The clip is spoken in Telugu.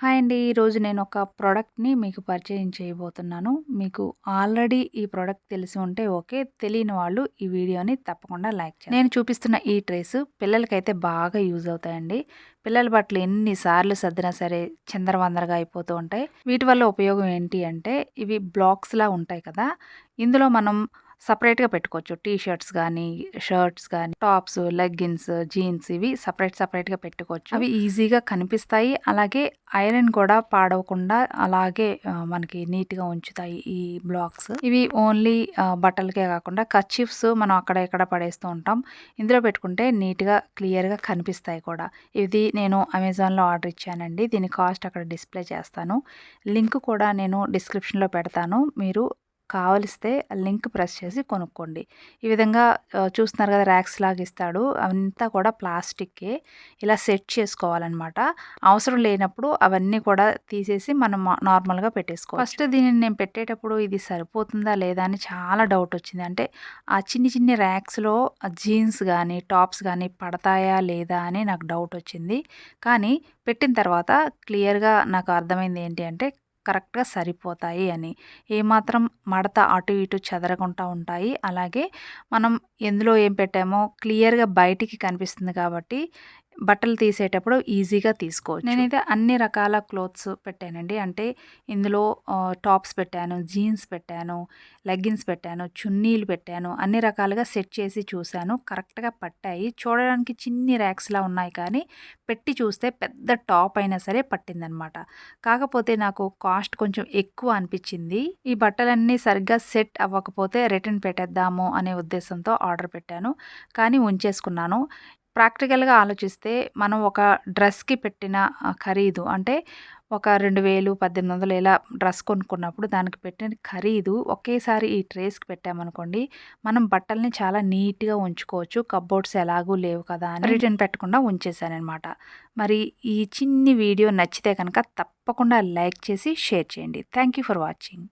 హాయ్ అండి. ఈరోజు నేను ఒక ప్రోడక్ట్ని మీకు పరిచయం చేయబోతున్నాను. మీకు ఆల్రెడీ ఈ ప్రోడక్ట్ తెలిసి ఉంటే ఓకే. తెలియని వాళ్ళు ఈ వీడియోని తప్పకుండా లైక్ చేయండి. నేను చూపిస్తున్న ఈ ట్రేస్ పిల్లలకైతే బాగా యూజ్ అవుతాయండి. పిల్లల బట్టలు ఎన్నిసార్లు సర్దినా సరే చిందరవందరగా అయిపోతూ ఉంటాయి. వీటి వల్ల ఉపయోగం ఏంటి అంటే ఇవి బ్లాక్స్లా ఉంటాయి కదా. ఇందులో మనం సపరేట్గా పెట్టుకోవచ్చు. టీ షర్ట్స్ కానీ షర్ట్స్ కానీ టాప్స్ లెగ్గిన్స్ జీన్స్ ఇవి సపరేట్ సపరేట్గా పెట్టుకోవచ్చు. అవి ఈజీగా కనిపిస్తాయి. అలాగే ఐరన్ కూడా పాడవకుండా అలాగే మనకి నీట్గా ఉంచుతాయి ఈ బ్లాక్స్. ఇవి ఓన్లీ బట్టలకే కాకుండా కచ్చిఫ్స్ మనం అక్కడ ఇక్కడ పడేస్తూ ఉంటాం. ఇందులో పెట్టుకుంటే నీట్గా క్లియర్గా కనిపిస్తాయి కూడా. ఇది నేను అమెజాన్లో ఆర్డర్ ఇచ్చానండి. దీని కాస్ట్ అక్కడ డిస్ప్లే చేస్తాను. లింక్ కూడా నేను డిస్క్రిప్షన్లో పెడతాను. మీరు కావలిస్తే లింక్ ప్రెస్ చేసి కొనుక్కోండి. ఈ విధంగా చూస్తున్నారు కదా ర్యాక్స్ లాగా ఇస్తాడు. అంతా కూడా ప్లాస్టిక్కే. ఇలా సెట్ చేసుకోవాలన్నమాట. అవసరం లేనప్పుడు అవన్నీ కూడా తీసేసి మనం నార్మల్గా పెట్టేసుకో ఫస్ట్ దీనిని నేను పెట్టేటప్పుడు ఇది సరిపోతుందా లేదా అని చాలా డౌట్ వచ్చింది. అంటే ఆ చిన్ని చిన్ని ర్యాక్స్లో జీన్స్ కానీ టాప్స్ కానీ పడతాయా లేదా అని నాకు డౌట్ వచ్చింది. కానీ పెట్టిన తర్వాత క్లియర్గా నాకు అర్థమైంది ఏంటి అంటే కరెక్ట్గా సరిపోతాయి అని. ఏమాత్రం మడత అటు ఇటు చెదరకుండా ఉంటాయి. అలాగే మనం ఎందులో ఏం పెట్టామో క్లియర్గా బయటికి కనిపిస్తుంది కాబట్టి బట్టలు తీసేటప్పుడు ఈజీగా తీసుకోవచ్చు. నేనైతే అన్ని రకాల క్లోత్స్ పెట్టానండి. అంటే ఇందులో టాప్స్ పెట్టాను జీన్స్ పెట్టాను లెగ్గిన్స్ పెట్టాను చున్నీలు పెట్టాను అన్ని రకాలుగా సెట్ చేసి చూశాను. కరెక్ట్గా పట్టాయి. చూడడానికి చిన్ని ర్యాక్స్లా ఉన్నాయి కానీ పెట్టి చూస్తే పెద్ద టాప్ అయినా సరే పట్టిందనమాట. కాకపోతే నాకు కాస్ట్ కొంచెం ఎక్కువ అనిపించింది. ఈ బట్టలన్నీ సరిగ్గా సెట్ అవ్వకపోతే రిటర్న్ పెట్టేద్దాము అనే ఉద్దేశంతో ఆర్డర్ పెట్టాను. కానీ ఉంచేసుకున్నాను. ప్రాక్టికల్గా ఆలోచిస్తే మనం ఒక డ్రెస్కి పెట్టిన ఖరీదు అంటే ఒక రెండు వేలు పద్దెనిమిది వందలు ఇలా డ్రెస్ కొనుక్కున్నప్పుడు దానికి పెట్టిన ఖరీదు ఒకేసారి ఈ ట్రేస్కి పెట్టామనుకోండి మనం బట్టల్ని చాలా నీట్గా ఉంచుకోవచ్చు. కబ్బోర్డ్స్ ఎలాగూ లేవు కదా అని రిటర్న్ పెట్టకుండా ఉంచేసానమాట మరి ఈ చిన్ని వీడియో నచ్చితే కనుక తప్పకుండా లైక్ చేసి షేర్ చేయండి. Thank you for watching.